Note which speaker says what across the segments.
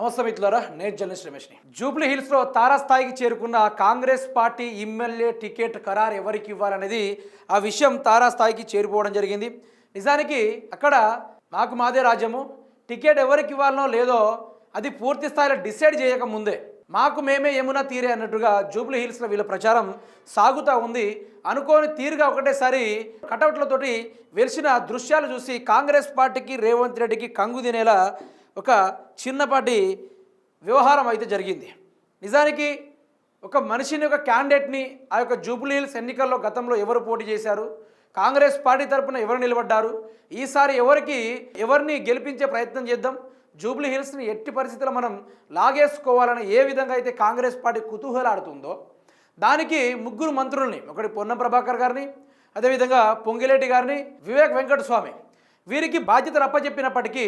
Speaker 1: నమస్తే మిత్రులారా నేను జర్నలిస్ట్ రమేష్ని. జూబ్లీ హిల్స్లో తారాస్థాయికి చేరుకున్న కాంగ్రెస్ పార్టీ ఎమ్మెల్యే టికెట్ ఖరారు ఎవరికి ఇవ్వాలనేది ఆ విషయం తారాస్థాయికి చేరిపోవడం జరిగింది. నిజానికి అక్కడ మాకు మాదే రాజ్యము. టికెట్ ఎవరికి ఇవ్వాలనో లేదో అది పూర్తి స్థాయిలో డిసైడ్ చేయక ముందే మాకు మేమే ఏమున్నా తీరే అన్నట్టుగా జూబ్లీ హిల్స్లో వీళ్ళ ప్రచారం సాగుతూ ఉంది. అనుకోని తీరుగా ఒకటేసారి కటౌట్లతోటి వెలిసిన దృశ్యాలు చూసి కాంగ్రెస్ పార్టీకి రేవంత్ రెడ్డికి కంగు తినేలా ఒక చిన్నపాటి వ్యవహారం అయితే జరిగింది. నిజానికి ఒక మనిషిని ఒక క్యాండిడేట్ని ఆ యొక్క జూబ్లీహిల్స్ ఎన్నికల్లో గతంలో ఎవరు పోటీ చేశారు? కాంగ్రెస్ పార్టీ తరపున ఎవరు నిలబడ్డారు? ఈసారి ఎవరికి ఎవరిని గెలిపించే ప్రయత్నం చేద్దాం? జూబ్లీ హిల్స్ని ఎట్టి పరిస్థితుల్లో మనం లాగేసుకోవాలని ఏ విధంగా అయితే కాంగ్రెస్ పార్టీ కుతూహలాడుతుందో దానికి ముగ్గురు మంత్రుల్ని ఒకటి పొన్నం ప్రభాకర్ గారిని అదేవిధంగా పొంగిలేటి గారిని వివేక్ వెంకటస్వామి. వీరికి బాధ్యతలు అప్పచెప్పినప్పటికీ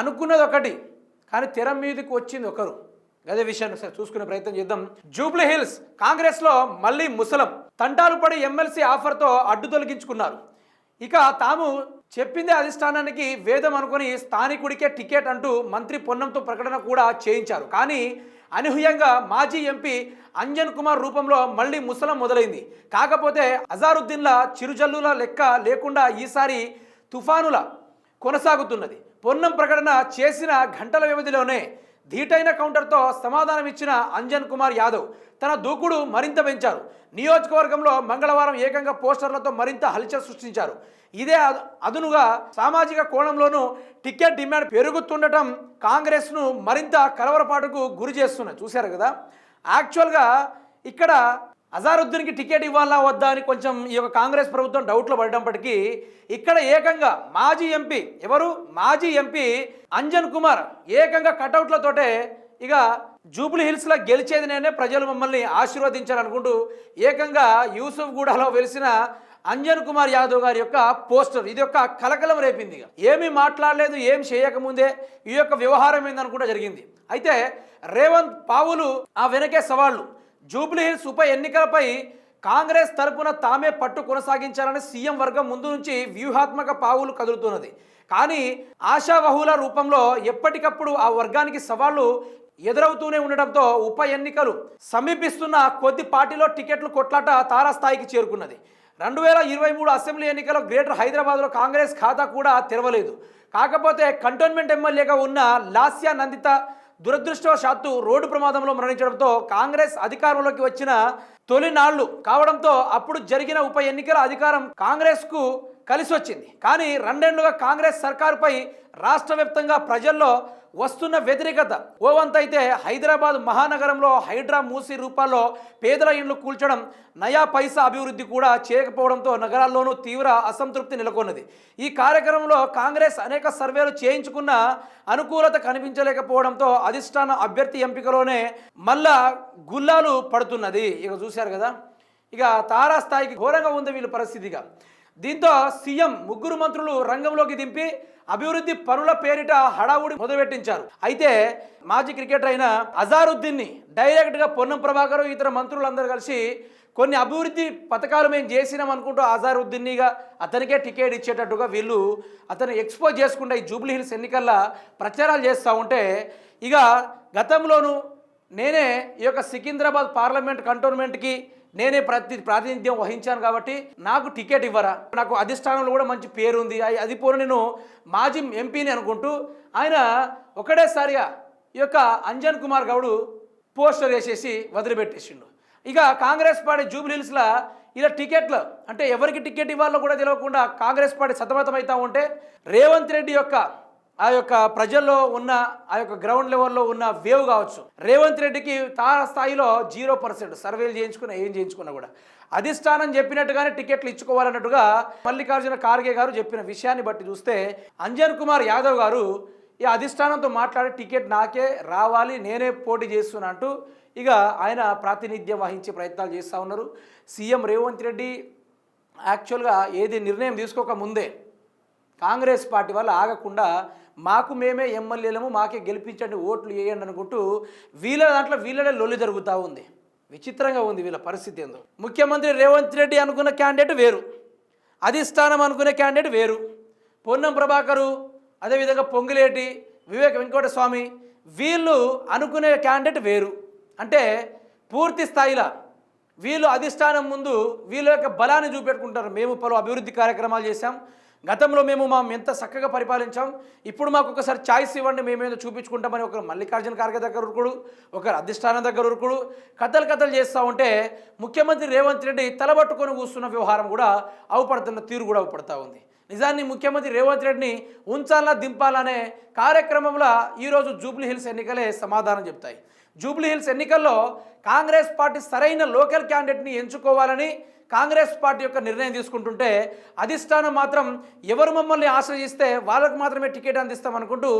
Speaker 1: అనుకున్నది ఒకటి కానీ తెర మీదకి వచ్చింది ఒకరు. అదే విషయాన్ని ఒకసారి చూసుకునే ప్రయత్నం చేద్దాం. జూబ్లీ హిల్స్ కాంగ్రెస్లో మళ్ళీ ముసలం. తంటాలు పడి ఎమ్మెల్సీ ఆఫర్తో అడ్డు తొలగించుకున్నారు. ఇక తాము చెప్పిందే అధిష్టానానికి వేదం అనుకుని స్థానికుడికే టికెట్ అంటూ మంత్రి పొన్నంతో ప్రకటన కూడా చేయించారు. కానీ అనూహ్యంగా మాజీ ఎంపీ అంజన్ కుమార్ రూపంలో మళ్ళీ ముసలం మొదలైంది. కాకపోతే అజారుద్దీన్ల చిరుజల్లుల లెక్క లేకుండా ఈసారి తుఫానుల కొనసాగుతున్నది. పొన్నం ప్రకటన చేసిన గంటల వ్యవధిలోనే ధీటైన కౌంటర్తో సమాధానం ఇచ్చిన అంజన్ కుమార్ యాదవ్. తన దూకుడు మరింత పెంచారు. నియోజకవర్గంలో మంగళవారం ఏకంగా పోస్టర్లతో మరింత హల్చల్ సృష్టించారు. ఇదే అదునుగా సామాజిక కోణంలోనూ టికెట్ డిమాండ్ పెరుగుతుండటం కాంగ్రెస్ను మరింత కలవరపాటుకు గురి చేస్తున్నాయి చూశారు కదా? యాక్చువల్గా ఇక్కడ అజారుద్దీన్కి టికెట్ ఇవ్వాలా వద్దా అని కొంచెం ఈ యొక్క కాంగ్రెస్ ప్రభుత్వం డౌట్లో పడటప్పటికీ ఇక్కడ ఏకంగా మాజీ ఎంపీ ఎవరు? మాజీ ఎంపీ అంజన్ కుమార్ ఏకంగా కటౌట్లతోటే ఇక జూబ్లీ హిల్స్లో గెలిచేది నేనే ప్రజలు మమ్మల్ని ఆశీర్వదించాలనుకుంటూ ఏకంగా యూసుఫ్ గూడలో వెలిసిన అంజన్ కుమార్ యాదవ్ గారి యొక్క పోస్టర్ ఇది యొక్క కలకలం రేపింది ఇక. ఏమీ మాట్లాడలేదు ఏం చేయకముందే ఈ యొక్క వ్యవహారం ఏందనుకుంటా జరిగింది. అయితే రేవంత్ పావులు ఆ వెనకే సవాళ్ళు. జూబ్లీహిల్స్ ఉప ఎన్నికలపై కాంగ్రెస్ తరపున తామే పట్టు కొనసాగించాలని సీఎం వర్గం ముందు నుంచి వ్యూహాత్మక పావులు కదులుతున్నది. కానీ ఆశావహుల రూపంలో ఎప్పటికప్పుడు ఆ వర్గానికి సవాళ్ళు ఎదురవుతూనే ఉండడంతో ఉప ఎన్నికలు సమీపిస్తున్న కొద్ది పార్టీలో టికెట్లు కొట్లాట తారాస్థాయికి చేరుకున్నది. రెండు వేల ఇరవై మూడు అసెంబ్లీ ఎన్నికల్లో గ్రేటర్ హైదరాబాద్లో కాంగ్రెస్ ఖాతా కూడా తెరవలేదు. కాకపోతే కంటోన్మెంట్ ఎమ్మెల్యేగా ఉన్న లాస్యా నందిత దురదృష్టవశాత్తు రోడ్డు ప్రమాదంలో మరణించడంతో కాంగ్రెస్ అధికారంలోకి వచ్చిన తొలినాళ్ళు కావడంతో అప్పుడు జరిగిన ఉప ఎన్నికల అధికారం కాంగ్రెస్కు కలిసి వచ్చింది కానీ రెండేళ్ళుగా కాంగ్రెస్ సర్కారుపై రాష్ట్ర వ్యాప్తంగా ప్రజల్లో వస్తున్న వ్యతిరేకత. ఓ అయితే హైదరాబాద్ మహానగరంలో హైడ్రా మూసి రూపాల్లో పేదల ఇండ్లు కూల్చడం నయా పైసా అభివృద్ధి కూడా చేయకపోవడంతో నగరాల్లోనూ తీవ్ర అసంతృప్తి నెలకొన్నది. ఈ కార్యక్రమంలో కాంగ్రెస్ అనేక సర్వేలు చేయించుకున్న అనుకూలత కనిపించలేకపోవడంతో అధిష్టాన అభ్యర్థి ఎంపికలోనే మళ్ళా గుల్లాలు పడుతున్నది. ఇక చూశారు కదా? ఇక తారాస్థాయికి ఘోరంగా ఉంది వీళ్ళ పరిస్థితిగా. దీంతో సీఎం ముగ్గురు మంత్రులు రంగంలోకి దింపి అభివృద్ధి పనుల పేరిట హడావుడి మొదలుపెట్టించారు. అయితే మాజీ క్రికెటర్ అయిన అజారుద్దీన్ని డైరెక్ట్గా పొన్నం ప్రభాకర్ ఇతర మంత్రులందరూ కలిసి కొన్ని అభివృద్ధి పథకాలు మేము చేసినాం అనుకుంటూ అజారుద్దీన్నిగా అతనికే టికెట్ ఇచ్చేటట్టుగా వీళ్ళు అతను ఎక్స్పోజ్ చేసుకుంటే ఈ జూబ్లీ హిల్స్ ఎన్నికల్లో ప్రచారాలు చేస్తూ ఉంటే ఇక గతంలోనూ నేనే ఈ యొక్క సికింద్రాబాద్ పార్లమెంట్ కంటోన్మెంట్కి నేనే ప్రతి ప్రాతినిధ్యం వహించాను కాబట్టి నాకు టికెట్ ఇవ్వరా? నాకు అధిష్టానంలో కూడా మంచి పేరు ఉంది అది పోను నేను మాజీ ఎంపీని అనుకుంటూ ఆయన ఒకటేసారిగా ఈ యొక్క అంజన్ కుమార్ గౌడు పోస్టర్ వేసేసి వదిలిపెట్టేసిండు. ఇక కాంగ్రెస్ పార్టీ జూబ్లీహిల్స్లో ఇలా టికెట్లు అంటే ఎవరికి టికెట్ ఇవ్వాలో కూడా తెలియకుండా కాంగ్రెస్ పార్టీ సతమతమవుతా ఉంటే రేవంత్ రెడ్డి యొక్క ఆ యొక్క ప్రజల్లో ఉన్న ఆ యొక్క గ్రౌండ్ లెవెల్లో ఉన్న వేవ్ కావచ్చు. రేవంత్ రెడ్డికి తార స్థాయిలో జీరో పర్సెంట్ సర్వేలు చేయించుకున్నా ఏం చేయించుకున్నా కూడా. అధిష్టానం చెప్పినట్టుగానే టికెట్లు ఇచ్చుకోవాలన్నట్టుగా మల్లికార్జున ఖార్గే గారు చెప్పిన విషయాన్ని బట్టి చూస్తే అంజన్ కుమార్ యాదవ్ గారు ఈ అధిష్టానంతో మాట్లాడి టికెట్ నాకే రావాలి నేనే పోటీ చేస్తున్నా అంటూ ఇక ఆయన ప్రాతినిధ్యం వహించే ప్రయత్నాలు చేస్తూ ఉన్నారు. సీఎం రేవంత్ రెడ్డి యాక్చువల్గా ఏది నిర్ణయం తీసుకోక ముందే కాంగ్రెస్ పార్టీ వల్ల ఆగకుండా మాకు మేమే ఎమ్మెల్యేలము మాకే గెలిపించండి ఓట్లు వేయండి అనుకుంటూ వీళ్ళ దాంట్లో వీళ్ళనే లొల్లి జరుగుతూ ఉంది. విచిత్రంగా ఉంది వీళ్ళ పరిస్థితి ఏందో. ముఖ్యమంత్రి రేవంత్ రెడ్డి అనుకున్న క్యాండిడేట్ వేరు. అధిష్టానం అనుకునే క్యాండిడేట్ వేరు. పొన్నం ప్రభాకరు అదేవిధంగా పొంగులేటి వివేక వెంకటస్వామి వీళ్ళు అనుకునే క్యాండిడేట్ వేరు. అంటే పూర్తి స్థాయిలో వీళ్ళు అధిష్టానం ముందు వీళ్ళ యొక్క బలాన్ని చూపెట్టుకుంటారు. మేము పలు అభివృద్ధి కార్యక్రమాలు చేశాం. గతంలో మేము మా ఎంత చక్కగా పరిపాలించాం ఇప్పుడు మాకు ఒకసారి ఛాయిస్ ఇవ్వండి మేమేదో చూపించుకుంటామని ఒకరు మల్లికార్జున ఖార్గే దగ్గర ఉరుకుడు ఒకరు అధిష్టానం దగ్గర ఉరుకుడు కథలు కథలు చేస్తూ ఉంటే ముఖ్యమంత్రి రేవంత్ రెడ్డి తలబట్టుకొని కూస్తున్న వ్యవహారం కూడా అవుపడుతున్న తీరు కూడా అవుపడతా ఉంది. నిజాన్ని ముఖ్యమంత్రి రేవంత్ రెడ్డిని ఉంచాలా దింపాలనే కార్యక్రమంలో ఈరోజు జూబ్లీ హిల్స్ ఎన్నికలే సమాధానం చెప్తాయి. జూబ్లీ హిల్స్ ఎన్నికల్లో కాంగ్రెస్ పార్టీ సరైన లోకల్ క్యాండిడేట్ని ఎంచుకోవాలని కాంగ్రెస్ పార్టీ యొక్క నిర్ణయం తీసుకుంటుంటే అధిష్టానం మాత్రం ఎవరు మమ్మల్ని ఆశ్రయిస్తే వాళ్ళకు మాత్రమే టికెట్ అందిస్తాం అనుకుంటూ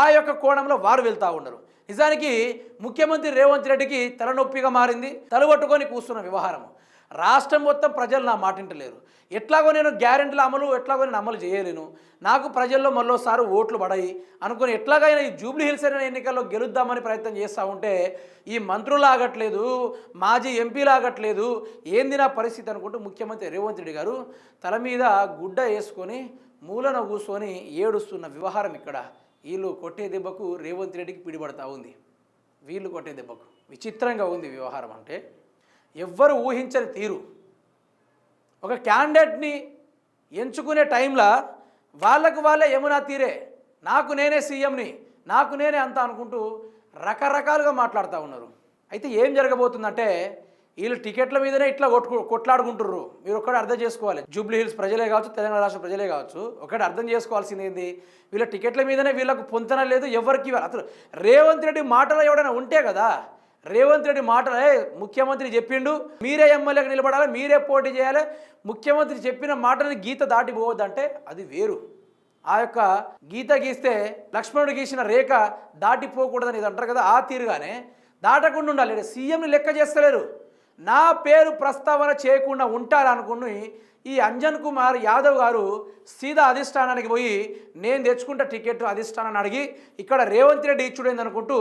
Speaker 1: ఆ యొక్క కోణంలో వారు వెళ్తూ ఉండరు నిజానికి ముఖ్యమంత్రి రేవంత్ రెడ్డికి తలనొప్పిగా మారింది తలబట్టుకొని కూస్తున్న వ్యవహారము. రాష్ట్రం మొత్తం ప్రజలు నా మాటింటలేరు ఎట్లాగో నేను గ్యారెంటీల అమలు ఎట్లాగో నేను అమలు చేయలేను. నాకు ప్రజల్లో మళ్ళోసారి ఓట్లు పడాయి. అనుకుని ఎట్లాగైనా ఈ జూబ్లీ హిల్స్ అనే ఎన్నికల్లో గెలుద్దామని ప్రయత్నం చేస్తూ ఉంటే ఈ మంత్రులు ఆగట్లేదు మాజీ ఎంపీలు ఆగట్లేదు. ఏంది నా పరిస్థితి అనుకుంటూ ముఖ్యమంత్రి రేవంత్ రెడ్డి గారు తల మీద గుడ్డ వేసుకొని మూలన కూర్చొని ఏడుస్తున్న వ్యవహారం ఇక్కడ. వీళ్ళు కొట్టే దెబ్బకు రేవంత్ రెడ్డికి పిడిపడతా ఉంది. వీళ్ళు కొట్టే దెబ్బకు. విచిత్రంగా ఉంది వ్యవహారం అంటే. ఎవ్వరు ఊహించని తీరు. ఒక క్యాండిడేట్ని ఎంచుకునే టైంలో వాళ్ళకు వాళ్ళే యమునా తీరే నాకు నేనే సీఎంని నాకు నేనే అంత అనుకుంటూ రకరకాలుగా మాట్లాడుతూ ఉన్నారు. అయితే ఏం జరగబోతుందంటే వీళ్ళు టికెట్ల మీదనే ఇట్లా కొట్టు కొట్లాడుకుంటుర్రు. మీరు ఒక్కటి అర్థం చేసుకోవాలి. జూబ్లీ హిల్స్ ప్రజలే కావచ్చు తెలంగాణ రాష్ట్ర ప్రజలే కావచ్చు ఒకటి అర్థం చేసుకోవాల్సింది ఏంది? వీళ్ళ టికెట్ల మీదనే వీళ్ళకు పొంతన లేదు ఎవరికి ఇవ్వాలి. అసలు రేవంత్ రెడ్డి మాటలు ఎవడైనా ఉంటే కదా రేవంత్ రెడ్డి మాటలే ముఖ్యమంత్రి చెప్పిండు మీరే ఎమ్మెల్యేగా నిలబడాలి మీరే పోటీ చేయాలి. ముఖ్యమంత్రి చెప్పిన మాటని గీత దాటిపోవద్దంటే అది వేరు. ఆ యొక్క గీత గీస్తే లక్ష్మణుడు గీసిన రేఖ దాటిపోకూడదని ఇది అంటారు కదా ఆ తీరుగానే దాటకుండా ఉండాలి. సీఎంని లెక్క చేస్తలేరు. నా పేరు ప్రస్తావన చేయకుండా ఉంటారనుకుని ఈ అంజన్ కుమార్ యాదవ్ గారు సీదా అధిష్టానానికి పోయి నేను తెచ్చుకుంటా టికెట్ అధిష్టానాన్ని అడిగి ఇక్కడ రేవంత్ రెడ్డి ఇచ్చుడైంది అనుకుంటూ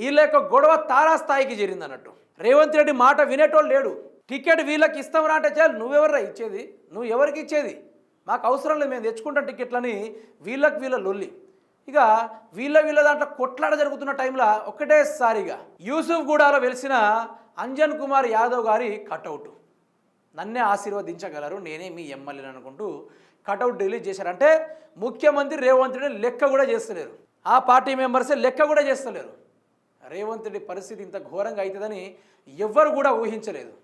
Speaker 1: వీళ్ళ యొక్క గొడవ తారాస్థాయికి చేరింది అన్నట్టు రేవంత్ రెడ్డి మాట వినేటోళ్ళు లేడు. టికెట్ వీళ్ళకి ఇస్తామరా అంటే చాలు నువ్వెవర్రా ఇచ్చేది? నువ్వు ఎవరికి ఇచ్చేది? మాకు అవసరం లేదు మేము తెచ్చుకుంటాం టికెట్లని వీళ్ళకి వీళ్ళ లొల్లి. ఇక వీళ్ళ వీళ్ళ దాంట్లో కొట్లాట జరుగుతున్న టైంలో ఒకటేసారిగా యూసుఫ్ గూడాలో వెలిసిన అంజన్ కుమార్ యాదవ్ గారి కటౌట్. నన్నే ఆశీర్వదించగలరు నేనే మీ ఎమ్మెల్యేని అనుకుంటూ కటౌట్ రిలీజ్ చేశారంటే ముఖ్యమంత్రి రేవంత్ రెడ్డి లెక్క కూడా చేస్తలేరు. ఆ పార్టీ మెంబర్సే లెక్క కూడా చేస్తలేరు. రేవంత్ రెడ్డి పరిస్థితి ఇంత ఘోరంగా అవుతుందని ఎవ్వరు కూడా ఊహించలేదు.